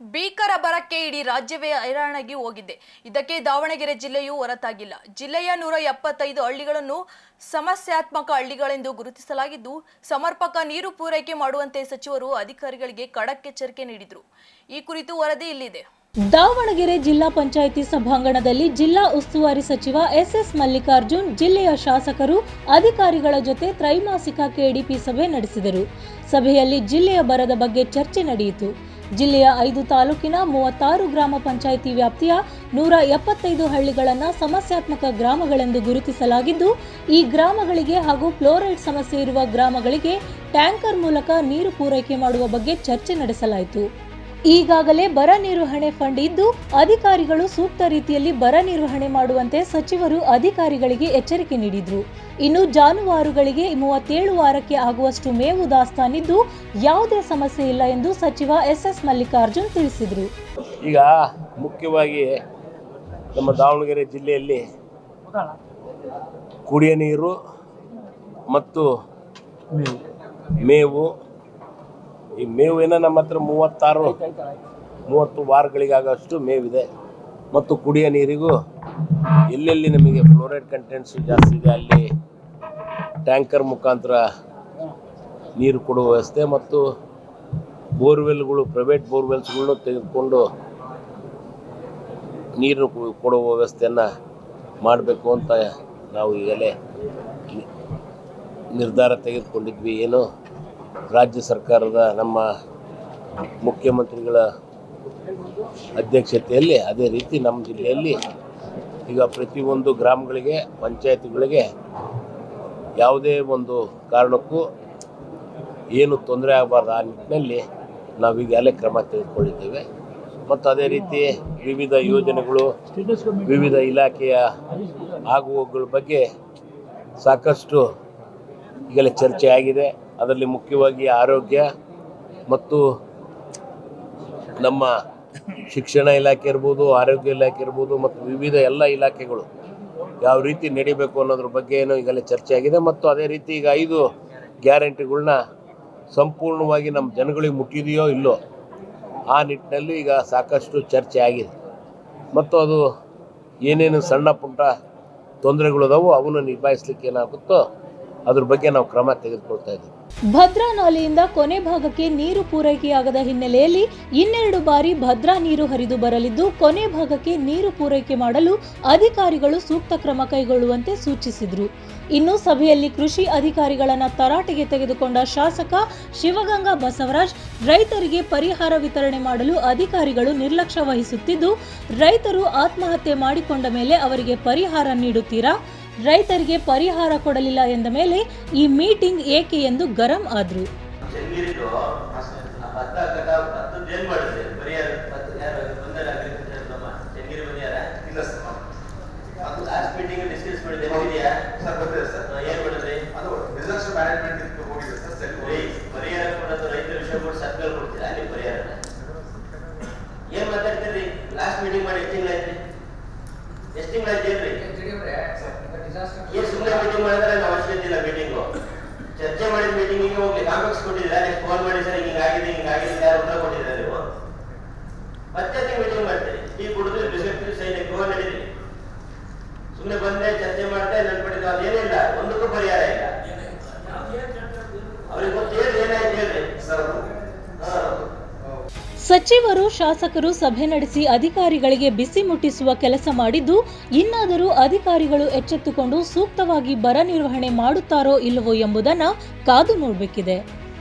ಭೀಕರ ಬರಕ್ಕೆ ಇಡೀ ರಾಜ್ಯವೇ ಹೈರಾಣಾಗಿ ಹೋಗಿದೆ. ಇದಕ್ಕೆ ದಾವಣಗೆರೆ ಜಿಲ್ಲೆಯೂ ಹೊರತಾಗಿಲ್ಲ. ಜಿಲ್ಲೆಯ ನೂರ ಎಪ್ಪತ್ತೈದು ಹಳ್ಳಿಗಳನ್ನು ಸಮಸ್ಯಾತ್ಮಕ ಹಳ್ಳಿಗಳೆಂದು ಗುರುತಿಸಲಾಗಿದ್ದು, ಸಮರ್ಪಕ ನೀರು ಪೂರೈಕೆ ಮಾಡುವಂತೆ ಸಚಿವರು ಅಧಿಕಾರಿಗಳಿಗೆ ಖಡಕ್ ಎಚ್ಚರಿಕೆ ನೀಡಿದರು. ಈ ಕುರಿತು ವರದಿ ಇಲ್ಲಿದೆ. ದಾವಣಗೆರೆ ಜಿಲ್ಲಾ ಪಂಚಾಯಿತಿ ಸಭಾಂಗಣದಲ್ಲಿ ಜಿಲ್ಲಾ ಉಸ್ತುವಾರಿ ಸಚಿವ ಎಸ್ಎಸ್ ಮಲ್ಲಿಕಾರ್ಜುನ್, ಜಿಲ್ಲೆಯ ಶಾಸಕರು, ಅಧಿಕಾರಿಗಳ ಜೊತೆ ತ್ರೈಮಾಸಿಕ ಕೆಡಿಪಿ ಸಭೆ ನಡೆಸಿದರು. ಸಭೆಯಲ್ಲಿ ಜಿಲ್ಲೆಯ ಬರದ ಬಗ್ಗೆ ಚರ್ಚೆ ನಡೆಯಿತು. ಜಿಲ್ಲೆಯ ಐದು ತಾಲೂಕಿನ ಮೂವತ್ತಾರು ಗ್ರಾಮ ಪಂಚಾಯಿತಿ ವ್ಯಾಪ್ತಿಯ ನೂರ ಎಪ್ಪತ್ತೈದು ಹಳ್ಳಿಗಳನ್ನು ಸಮಸ್ಯಾತ್ಮಕ ಗ್ರಾಮಗಳೆಂದು ಗುರುತಿಸಲಾಗಿದ್ದು, ಈ ಗ್ರಾಮಗಳಿಗೆ ಹಾಗೂ ಫ್ಲೋರೈಡ್ ಸಮಸ್ಯೆ ಇರುವ ಗ್ರಾಮಗಳಿಗೆ ಟ್ಯಾಂಕರ್ ಮೂಲಕ ನೀರು ಪೂರೈಕೆ ಮಾಡುವ ಬಗ್ಗೆ ಚರ್ಚೆ ನಡೆಸಲಾಯಿತು. ಈಗಾಗಲೇ ಬರ ನಿರ್ವಹಣೆ ಫಂಡ್ ಇದ್ದು, ಅಧಿಕಾರಿಗಳು ಸೂಕ್ತ ರೀತಿಯಲ್ಲಿ ಬರ ನಿರ್ವಹಣೆ ಮಾಡುವಂತೆ ಸಚಿವರು ಅಧಿಕಾರಿಗಳಿಗೆ ಎಚ್ಚರಿಕೆ ನೀಡಿದ್ರು. ಇನ್ನು ಜಾನುವಾರುಗಳಿಗೆ ಮೂವತ್ತೇಳು ವಾರಕ್ಕೆ ಆಗುವಷ್ಟು ಮೇವು ದಾಸ್ತಾನಿದ್ದು, ಯಾವುದೇ ಸಮಸ್ಯೆ ಇಲ್ಲ ಎಂದು ಸಚಿವ ಎಸ್ ಎಸ್ ಮಲ್ಲಿಕಾರ್ಜುನ್ ತಿಳಿಸಿದರು. ಈಗ ಮುಖ್ಯವಾಗಿ ನಮ್ಮ ದಾವಣಗೆರೆ ಜಿಲ್ಲೆಯಲ್ಲಿ ಕುಡಿಯ ನೀರು ಮತ್ತು ಮೇವು ಈ ಮೇವೇನ ನಮ್ಮ ಹತ್ರ ಮೂವತ್ತಾರು ಮೂವತ್ತು ವಾರಗಳಿಗಾಗಷ್ಟು ಮೇವಿದೆ. ಮತ್ತು ಕುಡಿಯ ನೀರಿಗೂ ಎಲ್ಲೆಲ್ಲಿ ನಮಗೆ ಫ್ಲೋರೈಡ್ ಕಂಟೆಂಟ್ಸ್ ಜಾಸ್ತಿ ಇದೆ ಅಲ್ಲಿ ಟ್ಯಾಂಕರ್ ಮುಖಾಂತರ ನೀರು ಕೊಡುವ ವ್ಯವಸ್ಥೆ ಮತ್ತು ಬೋರ್ವೆಲ್ಗಳು ಪ್ರೈವೇಟ್ ಬೋರ್ವೆಲ್ಸ್ಗಳನ್ನೂ ತೆಗೆದುಕೊಂಡು ನೀರು ಕೊಡುವ ವ್ಯವಸ್ಥೆಯನ್ನು ಮಾಡಬೇಕು ಅಂತ ನಾವು ಈಗಲೇ ನಿರ್ಧಾರ ತೆಗೆದುಕೊಂಡಿದ್ವಿ. ಏನು ರಾಜ್ಯ ಸರ್ಕಾರದ ನಮ್ಮ ಮುಖ್ಯಮಂತ್ರಿಗಳ ಅಧ್ಯಕ್ಷತೆಯಲ್ಲಿ, ಅದೇ ರೀತಿ ನಮ್ಮ ಜಿಲ್ಲೆಯಲ್ಲಿ ಈಗ ಪ್ರತಿಯೊಂದು ಗ್ರಾಮಗಳಿಗೆ, ಪಂಚಾಯತ್ಗಳಿಗೆ ಯಾವುದೇ ಒಂದು ಕಾರಣಕ್ಕೂ ಏನು ತೊಂದರೆ ಆಗಬಾರ್ದು ಆ ನಿಟ್ಟಿನಲ್ಲಿ ನಾವು ಈಗಾಗಲೇ ಕ್ರಮ ತೆಗೆದುಕೊಂಡಿದ್ದೇವೆ. ಮತ್ತು ಅದೇ ರೀತಿ ವಿವಿಧ ಯೋಜನೆಗಳು, ವಿವಿಧ ಇಲಾಖೆಯ ಆಗುವಗಳ ಬಗ್ಗೆ ಸಾಕಷ್ಟು ಈಗಲೇ ಚರ್ಚೆ ಆಗಿದೆ ಅದರಲ್ಲಿ ಮುಖ್ಯವಾಗಿ ಆರೋಗ್ಯ ಮತ್ತು ನಮ್ಮ ಶಿಕ್ಷಣ ಇಲಾಖೆ ಇರ್ಬೋದು, ಆರೋಗ್ಯ ಇಲಾಖೆ ಇರ್ಬೋದು ಮತ್ತು ವಿವಿಧ ಎಲ್ಲ ಇಲಾಖೆಗಳು ಯಾವ ರೀತಿ ನಡಿಬೇಕು ಅನ್ನೋದ್ರ ಬಗ್ಗೆ ಏನೋ ಈಗಲೇ ಚರ್ಚೆ ಆಗಿದೆ. ಮತ್ತು ಅದೇ ರೀತಿ ಈಗ ಐದು ಗ್ಯಾರಂಟಿಗಳನ್ನ ಸಂಪೂರ್ಣವಾಗಿ ನಮ್ಮ ಜನಗಳಿಗೆ ಮುಟ್ಟಿದೆಯೋ ಇಲ್ಲೋ ಆ ನಿಟ್ಟಿನಲ್ಲಿ ಈಗ ಸಾಕಷ್ಟು ಚರ್ಚೆ ಆಗಿದೆ. ಮತ್ತು ಅದು ಏನೇನು ಸಣ್ಣ ಪುಟ್ಟ ತೊಂದರೆಗಳು ಅದಾವೋ ಅವನ್ನು ನಿಭಾಯಿಸ್ಲಿಕ್ಕೆ ಏನಾಗುತ್ತೋ ಅದ್ರ ಬಗ್ಗೆ ನಾವು ಕ್ರಮ ತೆಗೆದುಕೊಳ್ತಾ ಇದ್ದೀವಿ. ಭದ್ರಾ ನಾಲೆಯಿಂದ ಕೊನೆ ಭಾಗಕ್ಕೆ ನೀರು ಪೂರೈಕೆಯಾಗದ ಹಿನ್ನೆಲೆಯಲ್ಲಿ ಇನ್ನೆರಡು ಬಾರಿ ಭದ್ರಾ ನೀರು ಹರಿದು ಬರಲಿದ್ದು, ಕೊನೆ ಭಾಗಕ್ಕೆ ನೀರು ಪೂರೈಕೆ ಮಾಡಲು ಅಧಿಕಾರಿಗಳು ಸೂಕ್ತ ಕ್ರಮ ಕೈಗೊಳ್ಳುವಂತೆ ಸೂಚಿಸಿದರು. ಇನ್ನು ಸಭೆಯಲ್ಲಿ ಕೃಷಿ ಅಧಿಕಾರಿಗಳನ್ನ ತರಾಟೆಗೆ ತೆಗೆದುಕೊಂಡ ಶಾಸಕ ಶಿವಗಂಗಾ ಬಸವರಾಜ್, ರೈತರಿಗೆ ಪರಿಹಾರ ವಿತರಣೆ ಮಾಡಲು ಅಧಿಕಾರಿಗಳು ನಿರ್ಲಕ್ಷ್ಯ ವಹಿಸುತ್ತಿದ್ದು, ರೈತರು ಆತ್ಮಹತ್ಯೆ ಮಾಡಿಕೊಂಡ ಮೇಲೆ ಅವರಿಗೆ ಪರಿಹಾರ ನೀಡುತ್ತೀರಾ? ರೈತರಿಗೆ ಪರಿಹಾರ ಕೊಡಲಿಲ್ಲ ಎಂದ ಮೇಲೆ ಈ ಮೀಟಿಂಗ್ ಏಕೆ ಎಂದು ಗರಂ ಆದ್ರು. ಏನ್ ಮಾತಾಡ್ತೀರಿ ಲಾಸ್ಟ್ ಮೀಟಿಂಗ್ ಮಾಡಿ ಎಷ್ಟು ತಿಂಗಳಾಯ್ತು ಎಷ್ಟು ತಿಂಗಳಾಯ್ತು ಏನ್ರಿ? ಏನ್ ಸುಮ್ಮನೆ ಮೀಟಿಂಗ್ ಮಾಡಿದ್ರೆ ನಾವು ಅವಶ್ಯಕತೆ ಇಲ್ಲ ಮೀಟಿಂಗು ಚರ್ಚೆ ಮಾಡಿದ ಹೋಗ್ಲಿ ಫೋನ್ ಮಾಡಿ ಹಿಂಗಾಗಿದೆ ಹಿಂಗಾಗಿದೆ, ಯಾರು ನೀವು. ಮತ್ತೆ ಮೀಟಿಂಗ್ ಮಾಡ್ತೀರಿ. ಟೀ ಕುಡಿದು ಸಚಿವರು, ಶಾಸಕರು ಸಭೆ ನಡೆಸಿ ಅಧಿಕಾರಿಗಳಿಗೆ ಬಿಸಿ ಮುಟ್ಟಿಸುವ ಕೆಲಸ ಮಾಡಿದ್ದು, ಇನ್ನಾದರೂ ಅಧಿಕಾರಿಗಳು ಎಚ್ಚೆತ್ತುಕೊಂಡು ಸೂಕ್ತವಾಗಿ ಬರ ನಿರ್ವಹಣೆ ಮಾಡುತ್ತಾರೋ ಇಲ್ಲವೋ ಎಂಬುದನ್ನು ಕಾದು ನೋಡಬೇಕಿದೆ.